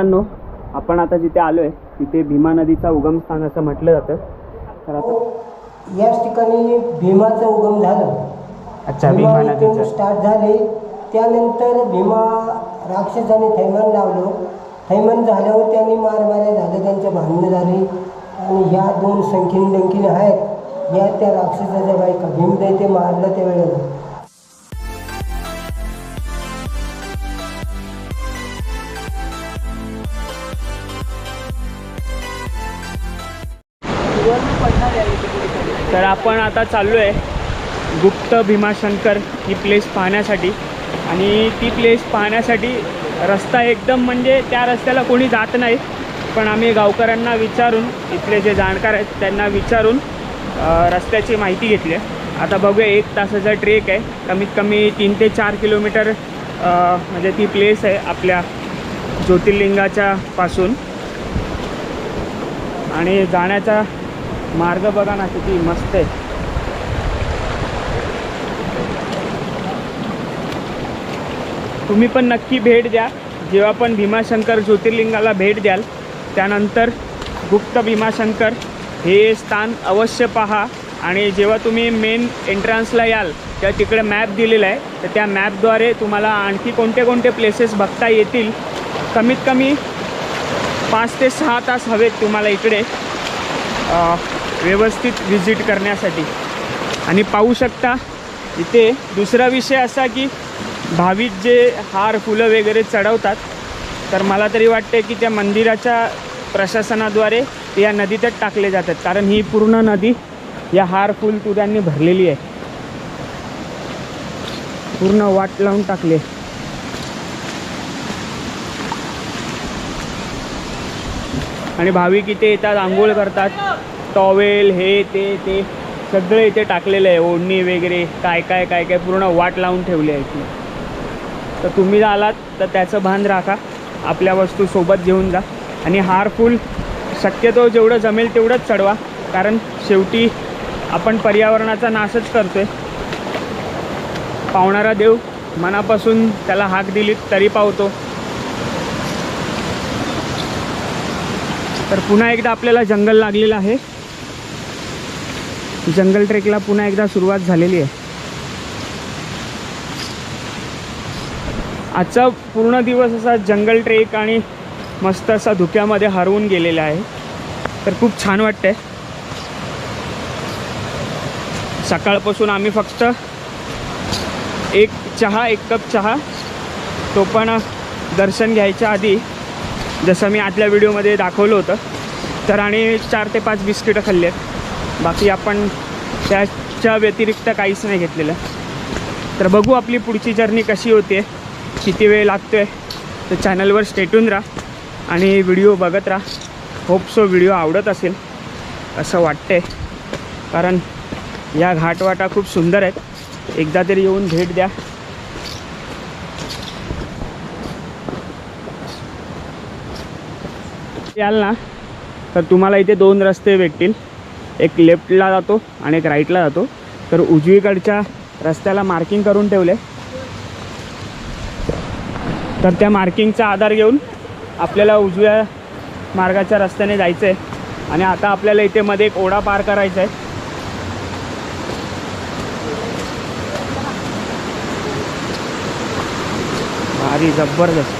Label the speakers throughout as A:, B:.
A: तर मित्रांनो आपण आता जिथे आलो आहे तिथे भीमा नदीचा उगमस्थान असं म्हटलं जातं. तर आता
B: याच ठिकाणी भीमाचं उगम झालं.
A: अच्छा भीमा नदीचं.
B: स्टार्ट झाले. त्यानंतर भीमा राक्षसाने थैमान लावलं. थैमान झाल्यावर त्यांनी मारमाऱ्या झाल्या त्यांच्या भांडणं झाली. आणि ह्या दोन संख्येने डंकीने आहेत. या त्या राक्षसाच्या बायका भीमदैत्य मारलं त्या
A: तर आपण आता चाललो आहे गुप्त भीमाशंकर ही प्लेस पाहण्यासाठी. आणि ती प्लेस पाहण्यासाठी रस्ता एकदम म्हणजे त्या रस्त्याला कोणी जात नाही पण आम्ही गावकऱ्यांना विचारून इथले जे जाणकार आहेत त्यांना विचारून रस्त्याची माहिती घेतली आहे. आता बघूया एक तासाचा ट्रेक आहे. कमीत कमी तीन ते चार किलोमीटर म्हणजे ती प्लेस आहे आपल्या ज्योतिर्लिंगाच्या पासून. आणि जाण्याचा मार्ग बघा ना किती मस्त आहे. तुम्ही पण नक्की भेट द्या. जेव्हा पण भीमाशंकर ज्योतिर्लिंगाला भेट द्याल त्यानंतर गुप्त भीमाशंकर हे स्थान अवश्य पहा. आणि जेव्हा तुम्ही मेन एंट्रन्सला याल तेव्हा तिकडे मॅप दिलेला आहे. तर त्या मॅपद्वारे तुम्हाला आणखी कोणते कोणते प्लेसेस बघता येतील? कमीत कमी पाच ते सहा तास हवेत तुम्हाला इकडे. व्यवस्थित व्हिजिट करण्यासाठी. आणि पाहू शकता इथे दुसरा विषय असा की भाविक जे हार फुलं वगैरे चढवतात तर मला तरी वाटते की त्या मंदिराच्या प्रशासनाद्वारे या नदीतच टाकले जातात. कारण ही पूर्ण नदी या हार फुल तुऱ्यांनी भरलेली आहे. पूर्ण वाट लावून टाकले. आणि भाविक इथे येतात आंघोळ करतात. टॉवेल हे ते ते सगळं इथे टाकलेलं आहे ओढणी वगैरे काय काय काय काय पूर्ण वाट लावून ठेवली आहे इथे. तर तुम्ही आलात तर त्याचं भान राखा. आपल्या वस्तू सोबत घेऊन जा. आणि हार फुल शक्यतो जेवढं जमेल तेवढंच चढवा. कारण शेवटी आपण पर्यावरणाचा नाशच करतोय. पावणारा देव मनापासून त्याला हाक दिली तरी पावतो. तर पुन्हा एकदा आपल्याला जंगल लागलेलं आहे. जंगल ट्रेकला पुन्हा एकदा सुरुवात झालेली आहे. आजचा पूर्ण दिवस असा जंगल ट्रेक आणि मस्त असा धुक्यामध्ये हरवून गेलेला आहे. तर खूप छान वाटतंय. सकाळपासून आम्ही फक्त एक चहा एक कप चहा तो पण दर्शन घ्यायच्या आधी जसं मी आतल्या व्हिडिओमध्ये दाखवलं होतं. तर आणि चार ते पाच बिस्किटं खाल्ली आहेत. बाकी आपण त्याच्या व्यतिरिक्त काहीच नाही घेतलेलं. तर बघू आपली पुढची जर्नी कशी होते किती वेळ लागतो आहे तर चॅनलवर स्टेटून राहा आणि व्हिडिओ बघत राहा. होप सो व्हिडिओ आवडत असेल असं वाटतंय. कारण या घाटवाटा खूप सुंदर आहेत. एकदा तरी येऊन भेट द्या. याल ना तर तुम्हाला इथे दोन रस्ते भेटतील. एक लेफ्टला जातो आणि एक राईटला जातो. तर उजवीकडच्या रस्त्याला मार्किंग करून ठेवले. तर त्या मार्किंगचा आधार घेऊन आपल्याला उजव्या मार्गाच्या रस्त्याने जायचं आहे आणि आता आपल्याला इथे मध्ये एक ओढा पार करायचा आहे भारी जबरदस्त.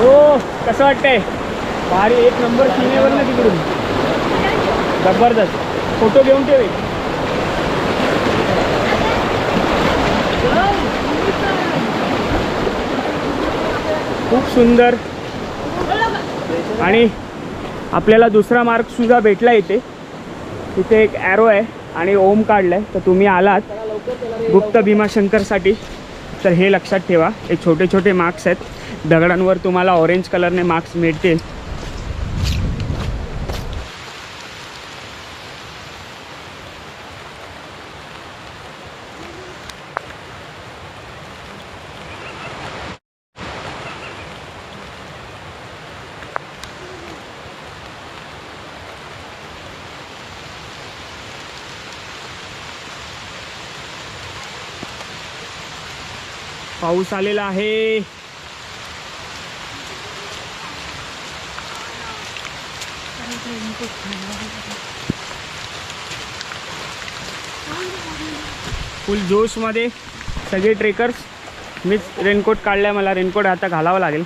A: हो कसं वाटतंय? भारी एक नंबर सीमेवर ना तिकडून. जबरदस्त. फोटो घेऊन ठेवे खूप सुंदर. आणि आपल्याला दुसरा मार्ग सुद्धा भेटला इथे. तिथे एक ॲरो आहे आणि ओम काढलं आहे तर तुम्ही आलात गुप्त भीमाशंकरसाठी. तर हे लक्षात ठेवा. हे छोटे छोटे मार्क्स आहेत. दगडांवर तुम्हाला ऑरेंज कलरने मार्क्स मिळतील. पाऊस आलेला आहे. फुल जोशमध्ये सगळे ट्रेकर्स मीच रेनकोट काढलाय मला रेनकोट आता घालावा लागेल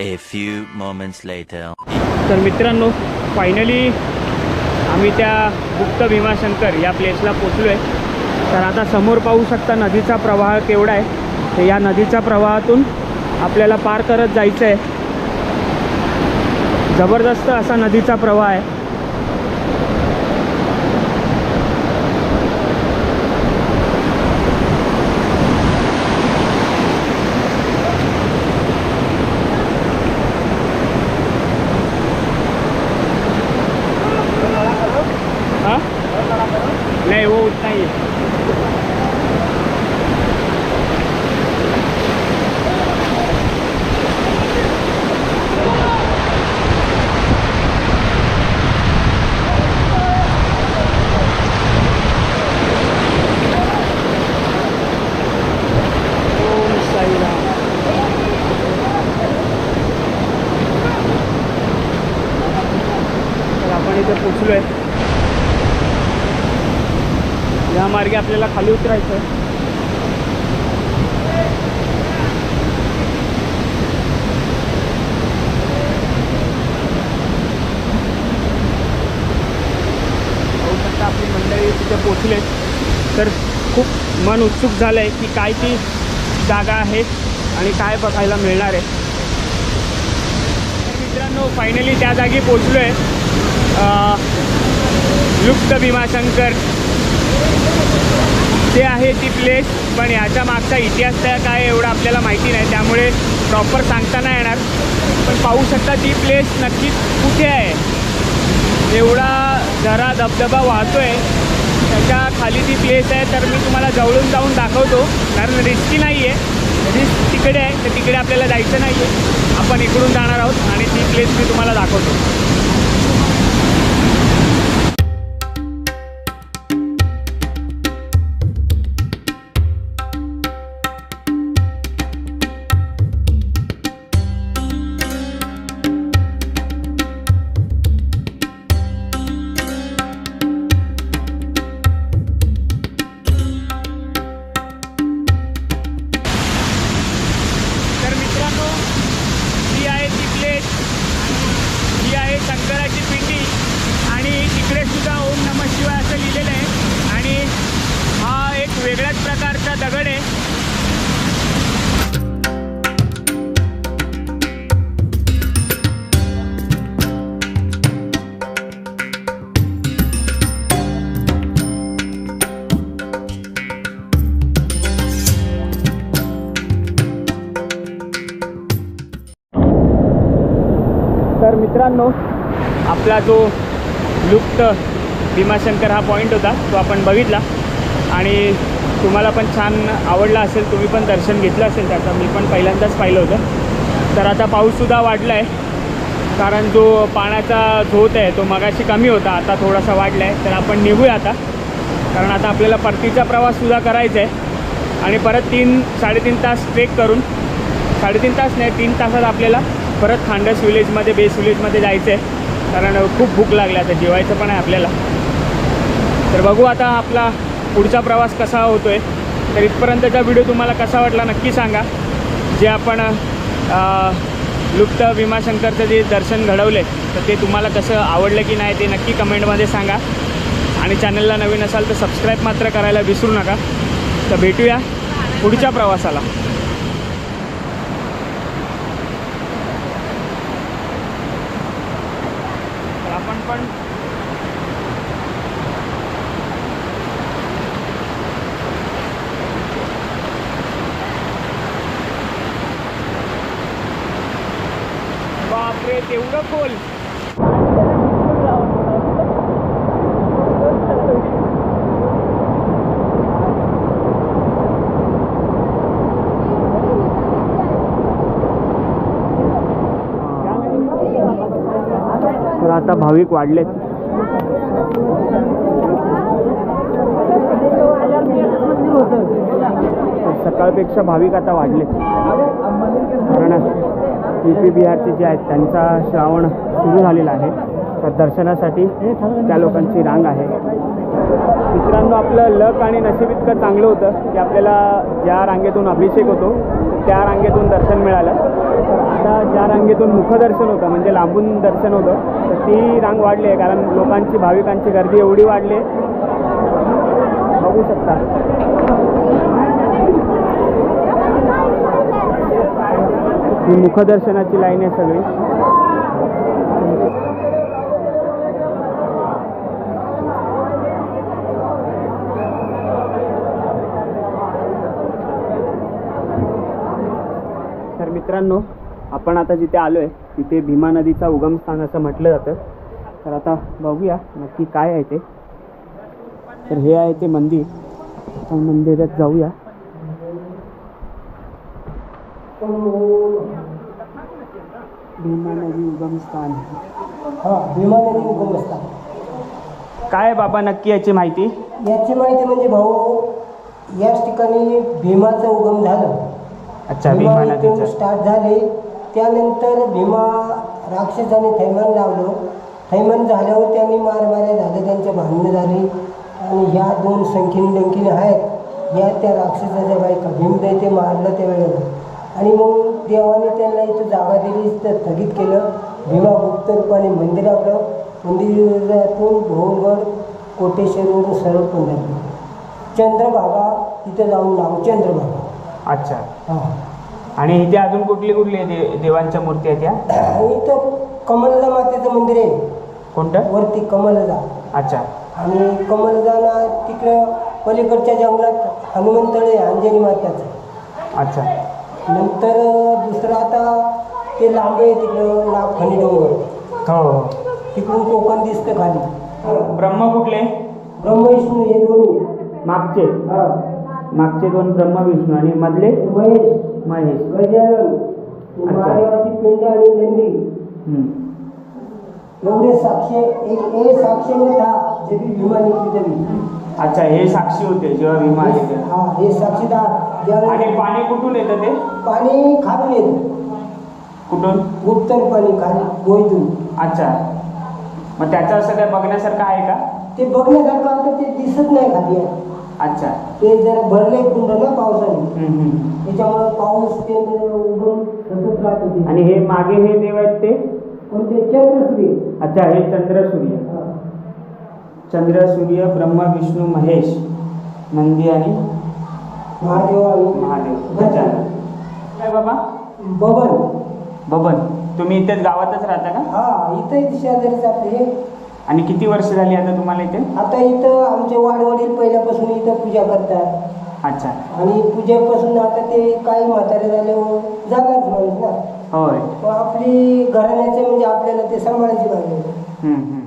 C: A few moments later.
A: तर मित्रांनो फायनली आम्ही त्या गुप्त भीमाशंकर या प्लेसला पोचलो आहे तर आता समोर पाहू शकता नदीचा प्रवाह केवढा आहे. तर या नदीच्या प्रवाहातून आपल्याला पार करत जायचं आहे जबरदस्त असा नदीचा प्रवाह आहे हाँ नहीं वो उतना ही है ओम साई राम तर आपण इथे पोचलो आहे या मार्गे आपल्याला खाली उतरायचं आहे. आपली मंडळी तिथे पोचले तर खूप मन उत्सुक झालं आहे की काय ती जागा आहे आणि काय बघायला मिळणार आहे. मित्रांनो फायनली त्या जागी पोचलो आहे लुप्त भीमाशंकर. ते आहे ती प्लेस पण याच्या मागचा इतिहास त्या काय एवढा आपल्याला माहिती नाही. त्यामुळे प्रॉपर सांगता नाही येणार. पण पाहू शकता ती प्लेस नक्कीच कुठे आहे. एवढा झरा धबधबा वाहतोय. त्याच्याखाली ती प्लेस आहे तर मी तुम्हाला जवळून जाऊन दाखवतो. कारण रिस्की नाही आहे रिस्क तिकडे आहे तर तिकडे आपल्याला जायचं नाही आहे आपण इकडून जाणार आहोत आणि ती प्लेस मी तुम्हाला दाखवतो. मित्रांनो आपला जो लुप्त भीमाशंकर हा पॉईंट होता तो आपण बघितला. आणि तुम्हाला पण छान आवडला असेल तुम्ही पण दर्शन घेतलं असेल त्याचं मी पण पहिल्यांदाच पाहिलं होतं. तर आता पाऊससुद्धा वाढला आहे कारण जो पाण्याचा झोत आहे तो मगाशी कमी होता आता थोडासा वाढला आहे तर आपण निघूया आता कारण आता आपल्याला परतीचा प्रवाससुद्धा करायचा आहे आणि परत तीन साडेतीन तास ट्रेक करून साडेतीन तास नाही तीन तासात आपल्याला परत खांडस विलेजमध्ये बेस विलेजमध्ये जायचं आहे कारण खूप भूक लागली आता जेवायचं पण आहे आपल्याला. तर बघू आता आपला पुढचा प्रवास कसा होतो आहे तर इथपर्यंतचा व्हिडिओ तुम्हाला कसा वाटला नक्की सांगा. जे आपण लुप्त भीमाशंकरचं जे दर्शन घडवले तर ते तुम्हाला कसं आवडलं की नाही ते नक्की कमेंटमध्ये सांगा. आणि चॅनलला नवीन असाल तर सबस्क्राईब मात्र करायला विसरू नका. तर भेटूया पुढच्या प्रवासाला. एवढं खोल. आता भाविक वाढलेत. सकाळपेक्षा भाविक आता वाढलेत. कारण पी पी बिहारचे जे आहेत त्यांचा श्रावण सुरू झालेला आहे. तर दर्शनासाठी त्या लोकांची रांग आहे. मित्रांनो आपलं लक आणि नशीब इतकं चांगलं होतं की आपल्याला ज्या रांगेतून अभिषेक होतो त्या रांगेतून दर्शन मिळालं. तर आता ज्या रांगेतून मुखदर्शन होतं म्हणजे लांबून दर्शन होतं तर ती रांग वाढली आहे. कारण लोकांची भाविकांची गर्दी एवढी वाढली आहे. बघू शकता. ही मुखदर्शनाची लाईन आहे सगळी. तर मित्रांनो आपण आता जिथे आलो आहे तिथे भीमा नदीचा उगमस्थान असं म्हटलं जातं. तर आता बघूया नक्की काय आहे ते. तर हे आहे ते मंदिर. आपण मंदिरात जाऊया. भीमा नदी उगमस्थान.
B: हां भीमा नदी उगमस्थान
A: काय बाबा नक्की याची माहिती?
B: याची माहिती म्हणजे भाऊ याच ठिकाणी भीमाचं उगम झालं.
A: अच्छा भीमा नदीचं
B: स्टार्ट झाले. त्यानंतर भीमा राक्षसाने थैमान लावलं. थैमान झाल्यावर त्यांनी मारमाऱ्या झाल्या त्यांच्या भांडणं झाली. आणि ह्या दोन संख्येने डंकीने आहेत. या त्या राक्षसाच्या बायका भीमदैते मारलं त्या वेळेला आणि मग देवाने त्यांना इथं जागा दिली इथं स्थगित केलं. भीमा गुप्त रूपाने मंदिर आपलं मंदिरातून भोवगड कोटेश्वरवरून सरळ पंढरपूर चंद्रभागा तिथं जाऊन नाव चंद्रभागा.
A: अच्छा.
B: हां.
A: आणि इथे अजून कुठली कुठली आहे दे देवांच्या मूर्ती आहेत या?
B: इथं कमलजा मातेचं मंदिर आहे.
A: कोणतं?
B: वरती कमलजा
A: अच्छा.
B: आणि कमलजाना तिकडं पलीकडच्या जंगलात हनुमंतळे अंजनी मात्याचं
A: अच्छा.
B: नंतर दुसरं आता ते लांबे आहे तिकडं नागफणी डोंगर.
A: हो. हो
B: तिकडून कोकण दिसतं खाली.
A: ब्रह्म कुठले?
B: ब्रह्मविष्णू हे दोन्ही
A: मागचे.
B: हा.
A: मागचे दोन ब्रह्म विष्णू आणि मधले?
B: महेश.
A: महेश.
B: गजानन. महादेवाची पिंड आणि नंदी.
A: हम्म.
B: एवढे साक्षी एक ए साक्षी में था जब भी भीमा निकली तभी
A: अच्छा हे साक्षी होते जेव्हा भीमा आले.
B: हा हे साक्षीदार.
A: आणि पाणी कुठून येतं ते?
B: पाणी खालून येतं.
A: कुठून?
B: गुप्तर पाणी खाली गोईतून
A: अच्छा. मग त्याचं असं काय बघण्यासारखं आहे का?
B: ते बघण्यासारखं आता ते दिसत नाही खाली. आहे.
A: अच्छा.
B: ते जरा भरले कुंड ना पावसाने
A: हम्म, हम्म.
B: त्याच्यामुळे पाऊस ते उडून सतत राहत होते.
A: आणि हे मागे हे देव आहेत ते?
B: कोणते चंद्रसूर्य
A: अच्छा हे चंद्र सूर्य. चंद्र सूर्य ब्रह्म विष्णू महेश नंदी आणि
B: महादेव. आणि
A: महादेव गजानन काय बाबा?
B: बबन.
A: बबन. तुम्ही इथेच गावातच राहता का?
B: हा इथं आपले हे
A: आणि किती वर्ष झाली आता तुम्हाला इथे?
B: आता इथं आमचे वाडवडील पहिल्यापासून इथं पूजा करतात.
A: अच्छा.
B: आणि पूजेपासून आता ते काही म्हातारे झाल्यावर जाणारच माणूस ना.
A: होय.
B: मग आपली घराण्याचे म्हणजे आपल्याला ते सांभाळायची
A: हम्म, हम्म.